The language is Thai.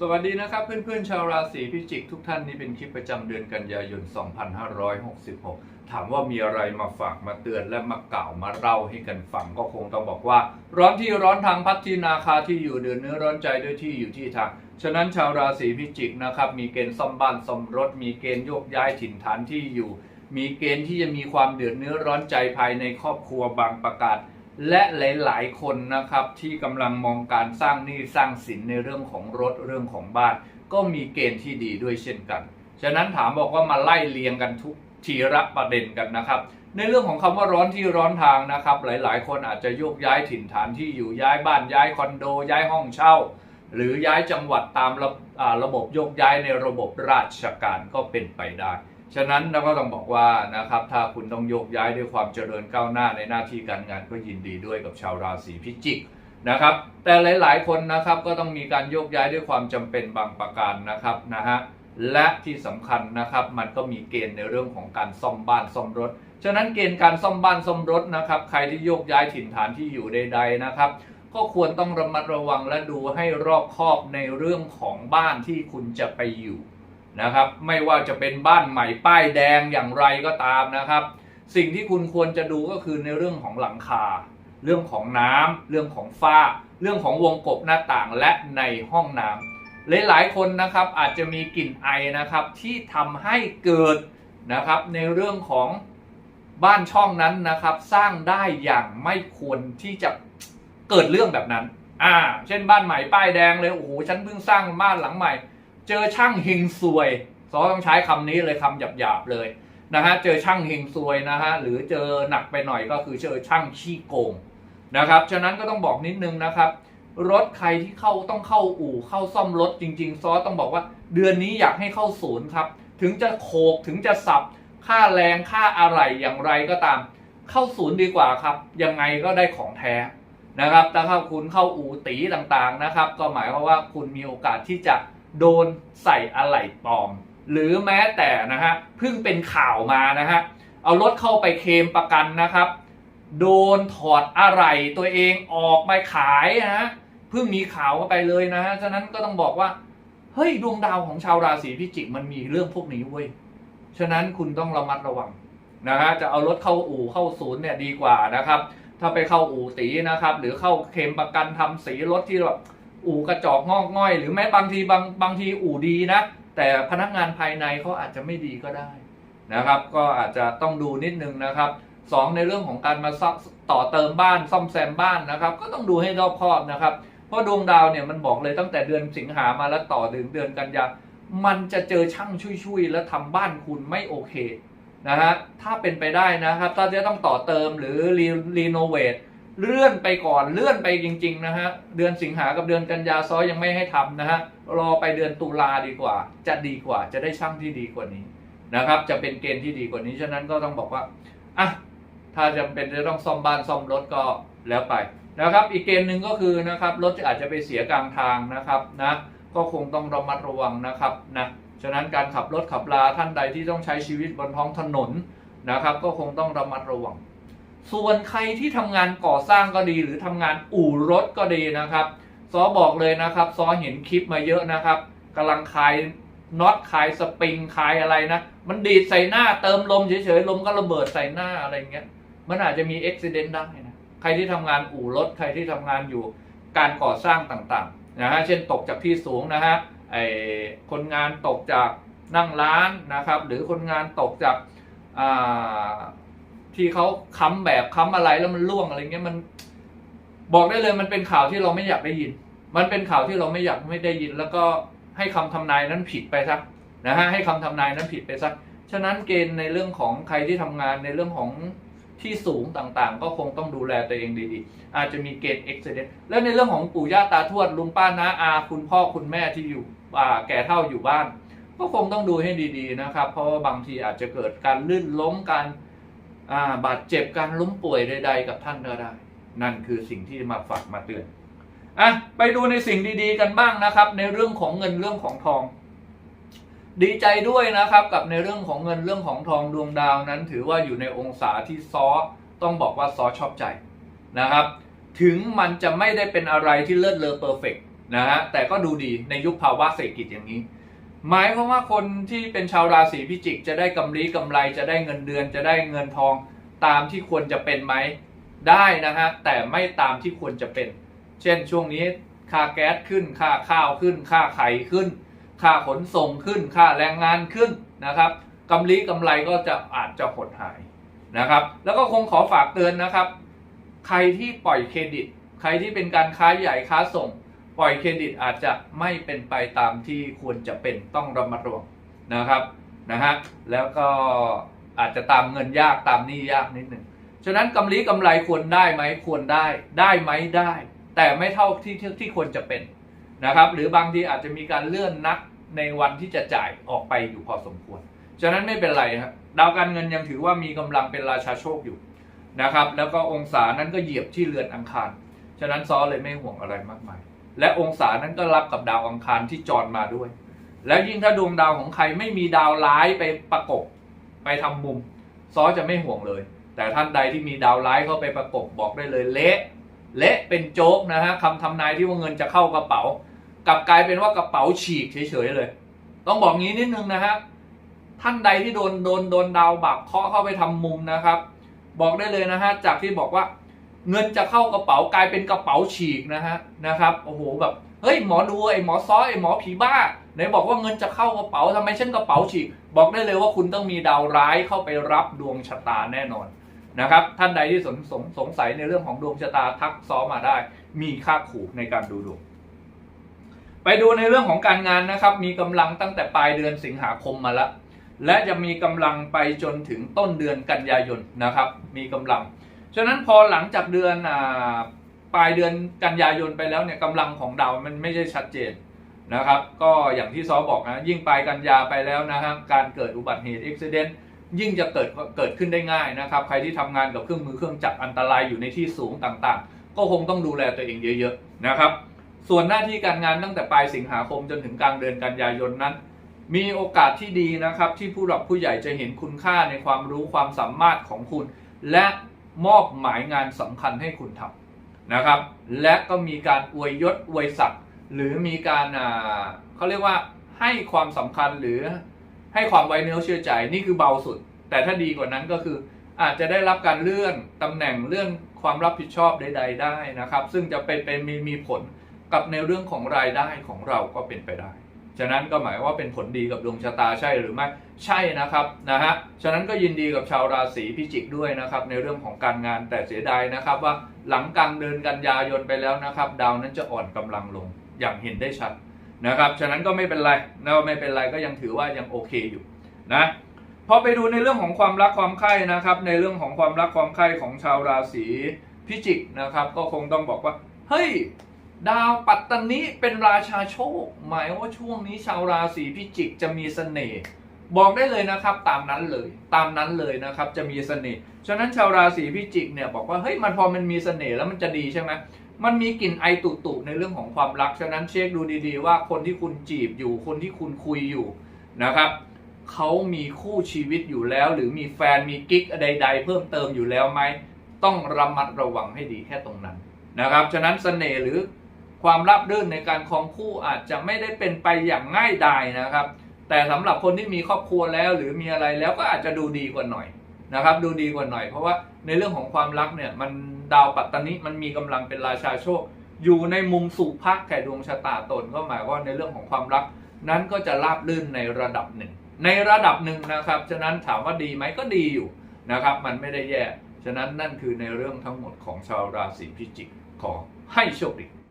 สวัสดีนะครับเพื่อนๆชาวราศีพิจิกทุกท่านนี่เป็นคลิปประจำเดือนกันยายน 2566 ถามว่ามีอะไรมาฝากมาเตือนและมากล่าวมาเล่าให้กันฟังก็คงต้องบอกว่า ร้อนที่ร้อนทางพัดที่นาคาที่อยู่เดือนเนื้อร้อนใจด้วยที่อยู่ที่ทางฉะนั้นชาวราศีพิจิกนะครับมีเกณฑ์ซ่อมบ้านซ่อมรถ มีเกณฑ์โยกย้ายถิ่นฐานที่อยู่ มีเกณฑ์ที่จะมีความเดือดเนื้อร้อนใจภายในครอบครัวบางประกาศ และหลาย ๆ คนนะครับที่กำลังมองการสร้างหนี้สร้างสินในเรื่องของรถเรื่องของบ้าน ก็มีเกณฑ์ที่ดีด้วยเช่นกัน ฉะนั้นถามบอกว่ามาไล่เรียงกันทุกทีละประเด็นกันนะครับ ในเรื่องของคำว่าร้อนที่ร้อนทางนะครับ หลาย ๆ คนอาจจะโยกย้ายถิ่นฐานที่อยู่ย้ายบ้านย้ายคอนโด ย้ายห้องเช่า หรือย้ายจังหวัดตามระระบบโยกย้ายในระบบราชการก็เป็นไปได้ ฉะนั้นเราก็ต้องบอกว่านะครับถ้าคุณต้องโยกย้ายด้วยความเจริญก้าวหน้าในหน้าที่การงานก็ยินดีด้วยกับชาวราศีพิจิกนะครับ แต่หลาย ๆ คนนะครับก็ต้องมีการโยกย้ายด้วยความจำเป็นบางประการนะครับนะฮะและที่สำคัญนะครับมันก็มีเกณฑ์ในเรื่องของการซ่อมบ้านซ่อมรถ ฉะนั้นเกณฑ์การซ่อมบ้านซ่อมรถนะครับ ใครที่โยกย้ายถิ่นฐานที่อยู่ใด ๆนะครับ ก็ควรต้องระมัดระวังและดูให้รอบคอบในเรื่องของบ้านที่คุณจะไปอยู่ นะครับ ไม่ว่าจะเป็นบ้านใหม่ป้ายแดงอย่างไรก็ตามนะครับ สิ่งที่คุณควรจะดูก็คือในเรื่องของหลังคา เรื่องของน้ำเรื่องของฝ้า เรื่องของวงกบหน้าต่างและในห้องน้ำหลายๆคนนะครับอาจจะมีกลิ่นไอนะครับที่ทำให้เกิดนะครับในเรื่องของบ้านช่องนั้นนะครับ สร้างได้อย่างไม่ควรที่จะเกิดเรื่องแบบนั้น อ่า เช่นบ้านใหม่ป้ายแดงเลยโอ้โหฉันเพิ่งสร้างบ้านหลังใหม่ เจอช่างเฮงซวยซอต้องใช้คำนี้เลยคำหยาบๆเลยนะฮะเจอช่างเฮงซวยนะฮะหรือเจอหนักไปหน่อยก็คือเจอช่างขี้โกงนะครับฉะนั้นก็ต้องบอกนิดนึงนะครับ รถใครที่เข้าต้องเข้าอู่เข้าซ่อมรถจริง ๆ ซอต้องบอกว่าเดือนนี้อยากให้เข้าศูนย์ครับถึงจะโขกถึงจะสับค่าแรงค่าอะไรอย่างไรก็ตาม เข้าศูนย์ดีกว่าครับยังไงก็ได้ของแท้นะครับถ้าเข้าคุณเข้าอู่ตีต่างๆนะครับ ก็หมายความว่าคุณมีโอกาสที่จะ โดนใส่อะไหล่ปลอม หรือแม้แต่นะฮะเพิ่งเป็นข่าวมานะฮะเอารถเข้าไปเคลมประกันนะครับ โดนถอดอะไหล่ตัวเองออกมาขายนะฮะเพิ่งมีข่าวเข้าไปเลยนะฮะฉะนั้นก็ต้องบอกว่าเฮ้ยดวงดาวของชาวราศีพิจิกมันมีเรื่องพวกนี้เว้ยฉะนั้นคุณต้องระมัดระวังนะฮะจะเอารถเข้าอู่เข้าศูนย์เนี่ยดีกว่านะครับ ถ้าไปเข้าอู่ตีนะครับ หรือเข้าเคลมประกันทำสีรถที่แบบ อู่กระจอกงอกง่อย หรือแม้บางทีบางบางทีอู่ดีนะแต่พนักงานภายในเขาอาจจะไม่ดีก็ได้นะครับ ก็อาจจะต้องดูนิดนึงนะครับสองในเรื่องของการมาซ่อมต่อเติมบ้านซ่อมแซมบ้านนะครับ ก็ต้องดูให้รอบคอบนะครับ เพราะดวงดาวเนี่ยมันบอกเลยตั้งแต่เดือนสิงหามาแล้วต่อถึงเดือนกันยามันจะเจอช่างชุยๆแล้วทำบ้านคุณไม่โอเคนะฮะถ้าเป็นไปได้นะครับ ถ้าจะต้องต่อเติมหรือรีโนเวท เลื่อนไปก่อนเลื่อนไปจริง ๆ นะฮะ เดือนสิงหากับเดือนกันยาซอยยังไม่ให้ทำนะฮะ รอไปเดือนตุลาดีกว่า จะดีกว่า จะได้ช่างที่ดีกว่านี้นะครับ จะเป็นเกณฑ์ที่ดีกว่านี้ ฉะนั้นก็ต้องบอกว่าอะถ้าจำเป็นจะต้องซ่อมบ้านซ่อมรถก็แล้วไปนะครับ อีกเกณฑ์หนึ่งก็คือนะครับรถอาจจะไปเสียกลางทางนะครับนะก็คงต้องระมัดระวังนะครับนะฉะนั้นการขับรถขับลาท่านใดที่ต้องใช้ชีวิตบนท้องถนนนะครับ ก็คงต้องระมัดระวัง ส่วนใครที่ทำงานก่อสร้างก็ดีหรือทำงานอู่รถก็ดีนะครับซอบอกเลยนะครับซอเห็นคลิปมาเยอะนะครับกำลังคลายน็อตคลายสปริงคลายอะไรนะ มันดีดใส่หน้าเติมลมเฉยๆลมก็ระเบิดใส่หน้าอะไรเงี้ย มันอาจจะมีอุบิเหตุได้นะใครที่ทำงานอู่รถใครที่ทำงานอยู่การก่อสร้างต่างๆนะฮะเช่นตกจากที่สูงนะฮะไอคนงานตกจากนั่งร้านนะครับ หรือคนงานตกจากอ่า ที่เขาค้ำแบบค้ำอะไรแล้วมันล่วงอะไรเงี้ยมัน บอกได้เลยมันเป็นข่าวที่เราไม่อยากได้ยิน มันเป็นข่าวที่เราไม่อยากไม่ได้ยิน แล้วก็ให้คำทำนายนั้นผิดไปซะนะฮะให้คำทำนายนั้นผิดไปซะฉะนั้นเกณฑ์ในเรื่องของใครที่ทำงานในเรื่องของที่สูงต่างๆ ก็คงต้องดูแลตัวเองดีๆ อาจจะมีเกณฑ์เอ็กซิเดนแล้วในเรื่องของปู่ย่าตาทวดลุงป้าน้าอาคุณพ่อคุณแม่ที่อยู่อ่าแก่เท่าอยู่บ้าน ก็คงต้องดูให้ดีๆนะครับ เพราะว่าบางทีอาจจะเกิดการลื่นล้มการ บาดเจ็บการล้มป่วยใด ๆ กับท่านก็ได้ นั่นคือสิ่งที่มาฝากมาเตือนอะไปดูในสิ่งดีๆกันบ้างนะครับ ในเรื่องของเงินเรื่องของทอง ดีใจด้วยนะครับ กับในเรื่องของเงินเรื่องของทองดวงดาวนั้น ถือว่าอยู่ในองศาที่ซอต้องบอกว่าซอชอบใจนะครับ ถึงมันจะไม่ได้เป็นอะไรที่เลิศเลอเพอร์เฟกนะฮะแต่ก็ดูดีในยุคภาวะเศรษฐกิจอย่างนี้ หมายความว่าคนที่เป็นชาวราศีพิจิก จะได้กำไรกำไรจะได้เงินเดือน จะได้เงินทองตามที่ควรจะเป็นไหมได้นะฮะแต่ไม่ตามที่ควรจะเป็น เช่นช่วงนี้ค่าแก๊สขึ้น ค่าข้าวขึ้น ค่าไข่ขึ้น ค่าขนส่งขึ้น ค่าแรงงานขึ้นนะครับกำไรกำไรก็จะอาจจะหดหายนะครับ แล้วก็คงขอฝากเตือนนะครับ ใครที่ปล่อยเครดิต ใครที่เป็นการค้าใหญ่ค้าส่ง ปล่อยเครดิตอาจจะไม่เป็นไปตามที่ควรจะเป็นต้องระมัดระวังนะครับนะฮะแล้วก็อาจจะตามเงินยากตามหนี้ยากนิดหนึ่งฉะนั้นกำไรกำไรควรได้ไหมควรได้ได้ไหมได้ แต่ไม่เท่าที่ที่ที่ควรจะเป็นนะครับหรือบางทีอาจจะมีการเลื่อนนัดในวันที่จะจ่ายออกไปอยู่พอสมควร ฉะนั้นไม่เป็นไรครับดาวการเงินยังถือว่ามีกำลังเป็นราชาโชคอยู่นะครับแล้วก็องศานั้นก็เหยียบที่เรือนอังคาร ฉะนั้นซอเลยไม่ห่วงอะไรมากมาย และองศานั้นก็รับกับดาวอังคารที่จรมาด้วย แล้วยิ่งถ้าดวงดาวของใครไม่มีดาวร้ายไปประกบไปทำมุมซอจะไม่ห่วงเลย แต่ท่านใดที่มีดาวร้ายเข้าไปประกบบอกได้เลยเละเละเป็นโจ๊กนะฮะคำทำนายที่ว่าเงินจะเข้ากระเป๋า กลับกลายเป็นว่ากระเป๋าฉีกเฉยๆเลย ต้องบอกงี้นิดนึงนะฮะท่านใดที่โดนโดนโดนดาวบาปเคาะเข้าไปทำมุมนะครับ บอกได้เลยนะฮะจากที่บอกว่า เงินจะเข้ากระเป๋ากลายเป็นกระเป๋าฉีกนะฮะนะครับโอ้โหแบบเฮ้ยหมอดูไอ้หมอซ้อไอ้หมอผีบ้าไหนบอกว่าเงินจะเข้ากระเป๋าทำไมเช่นกระเป๋าฉีก บอกได้เลยว่าคุณต้องมีดาวร้ายเข้าไปรับดวงชะตาแน่นอนนะครับ ท่านใดที่สงสงสงสัยในเรื่องของดวงชะตาทักซ้อมมาได้ มีค่าขู่ในการดูดวงไปดูในเรื่องของการงานนะครับ มีกำลังตั้งแต่ปลายเดือนสิงหาคมมาแล้วและจะมีกำลังไปจนถึงต้นเดือนกันยายนนะครับ มีกำลัง ฉะนั้นพอหลังจากเดือนอปลายเดือนกันยายนไปแล้วเนี่ยกำลังของดาวมันไม่ใช่ชัดเจนนะครับ ก็อย่างที่ซอบอกนะยิ่งปลายกันยาไปแล้วนะครับการเกิดอุบัติเหตุอุบิเหตุยิ่งจะเกิดเกิดขึ้นได้ง่ายนะครับ ใครที่ทำงานกับเครื่องมือเครื่องจักรอันตรายอยู่ในที่สูงต่างๆ ก็คงต้องดูแลตัวเองเยอะๆนะครับ ส่วนหน้าที่การงานตั้งแต่ปลายสิงหาคมจนถึงกลางเดือนกันยายนนั้น มีโอกาสที่ดีนะครับ ที่ผู้หลักผู้ใหญ่จะเห็นคุณค่าในความรู้ความสามารถของคุณ และ มอบหมายงานสำคัญให้คุณทำนะครับ และก็มีการอวยยศอวยศักดิ์หรือมีการอ่าเขาเรียกว่าให้ความสำคัญหรือให้ความไว้เนื้อเชื่อใจนี่คือเบาสุด แต่ถ้าดีกว่านั้นก็คืออาจจะได้รับการเลื่อนตำแหน่งเรื่องความรับผิดชอบใด ๆ ได้นะครับ ซึ่งจะเป็นเป็นมีมีผลกับในเรื่องของรายได้ของเราก็เป็นไปได้ ฉะนั้นก็หมายว่าเป็นผลดีกับดวงชะตาใช่หรือไม่ใช่นะครับนะฮะฉะนั้นก็ยินดีกับชาวราศีพิจิกด้วยนะครับในเรื่องของการงานแต่เสียดายนะครับว่าหลังกลางเดือนกันยายนไปแล้วนะครับดาวนั้นจะอ่อนกำลังลงอย่างเห็นได้ชัดนะครับฉะนั้นก็ไม่เป็นไรนะไม่เป็นไรก็ยังถือว่ายังโอเคอยู่นะพอไปดูในเรื่องของความรักความใคร่นะครับ ในเรื่องของความรักความใคร่ของชาวราศีพิจิกนะครับ ก็คงต้องบอกว่าเฮ้ย ดาวปัตตานีเป็นราชาโชค หมายว่าช่วงนี้ชาวราศีพิจิกจะมีเสน่ห์บอกได้เลยนะครับตามนั้นเลยตามนั้นเลยนะครับจะมีเสน่ห์ฉะนั้นชาวราศีพิจิกเนี่ยบอกว่าเฮ้ยมันพอมันมีเสน่ห์แล้วมันจะดีใช่ไหมมันมีกลิ่นไอตุตุในเรื่องของความรักฉะนั้นเช็คดูดีๆ ว่าคนที่คุณจีบอยู่คนที่คุณคุยอยู่นะครับเขามีคู่ชีวิตอยู่แล้ว หรือมีแฟนมีกิ๊กใด ๆ เพิ่มเติมอยู่แล้วไหมต้องระมัดระวังให้ดีแค่ตรงนั้นนะครับฉะนั้นเสน่ห์หรือ ความราบรื่นในการครองคู่อาจจะไม่ได้เป็นไปอย่างง่ายดายนะครับ แต่สำหรับคนที่มีครอบครัวแล้วหรือมีอะไรแล้วก็อาจจะดูดีกว่าหน่อยนะครับ ดูดีกว่าหน่อย เพราะว่าในเรื่องของความรักเนี่ยมันดาวปัตตานีมันมีกำลังเป็นราชาโชค อยู่ในมุมสุภาคแก่ดวงชะตาตนก็หมายว่าในเรื่องของความรัก นั้นก็จะราบรื่นในระดับหนึ่ง ในระดับหนึ่งนะครับ ฉะนั้นถามว่าดีไหมก็ดีอยู่นะครับ มันไม่ได้แย่ ฉะนั้นนั่นคือในเรื่องทั้งหมดของชาวราศีพิจิกขอให้โชคดี